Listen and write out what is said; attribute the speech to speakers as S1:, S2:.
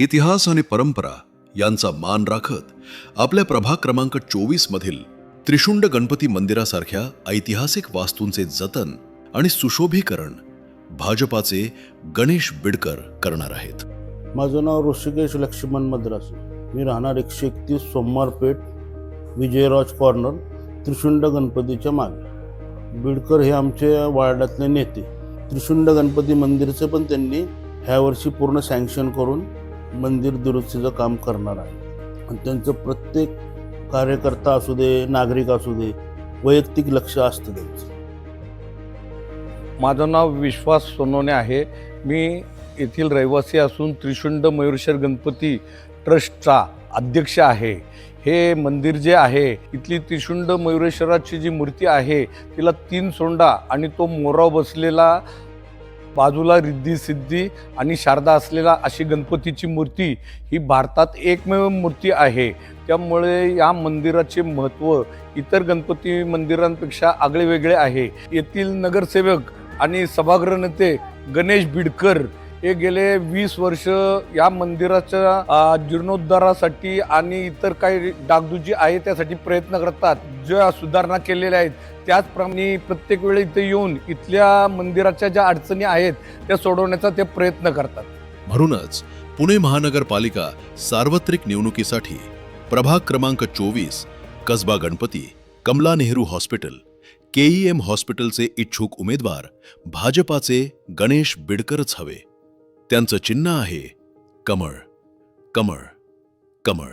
S1: इतिहास आणि परंपरा यांचा मान राखत आपल्या प्रभाग क्रमांक चोवीस मधील त्रिशुंड गणपती मंदिरासारख्या ऐतिहासिक वास्तूंचे जतन आणि सुशोभीकरण भाजपाचे गणेश बिडकर करणार आहेत.
S2: माझं नाव ऋषिकेश लक्ष्मण मद्रास. मी राहणार एकशे एकतीस सोमवार पेठ विजयराज कॉर्नर त्रिशुंड गणपतीच्या मागे. बिडकर हे आमचे वार्डातले नेते. त्रिशुंड गणपती मंदिरचं पण त्यांनी ह्या वर्षी पूर्ण सँक्शन करून मंदिर दुरुस्तीचं काम करणार आहे. आणि त्यांचं प्रत्येक कार्यकर्ता असू दे नागरिक असू दे वैयक्तिक लक्ष असतं त्यांचं.
S3: माझं नाव विश्वास सोनवणे आहे. मी येथील रहिवासी असून त्रिशुंड मयुरेश्वर गणपती ट्रस्टचा अध्यक्ष आहे. हे मंदिर जे आहे इथली त्रिशुंड मयुरेश्वराची जी मूर्ती आहे तिला तीन सोंडा आणि तो मोराव बसलेला बाजूला रिद्धी सिद्धी आणि शारदा असलेला अशी गणपतीची मूर्ती ही भारतात एकमेव मूर्ती आहे. त्यामुळे या मंदिराचे महत्त्व इतर गणपती मंदिरांपेक्षा आगळे वेगळे आहे. येथील नगरसेवक आणि सभागृह नेते गणेश बिडकर हे गेले वीस वर्ष या मंदिराच्या जीर्णोद्धारासाठी आणि इतर काही डागदुजी आहे त्यासाठी प्रयत्न करतात. ज्या सुधारणा केलेल्या आहेत त्याचप्रमाणे प्रत्येक वेळी इथे येऊन इथल्या मंदिराच्या ज्या अडचणी आहेत त्या सोडवण्याचा ते प्रयत्न करतात.
S1: म्हणूनच पुणे महानगरपालिका सार्वत्रिक निवडणुकीसाठी प्रभाग क्रमांक चोवीस कसबा गणपती कमला नेहरू हॉस्पिटल केईएम हॉस्पिटलचे इच्छुक उमेदवार भाजपाचे गणेश बिडकरच हवे. त्यांचं चिन्ह आहे. कमळ कमळ कमळ.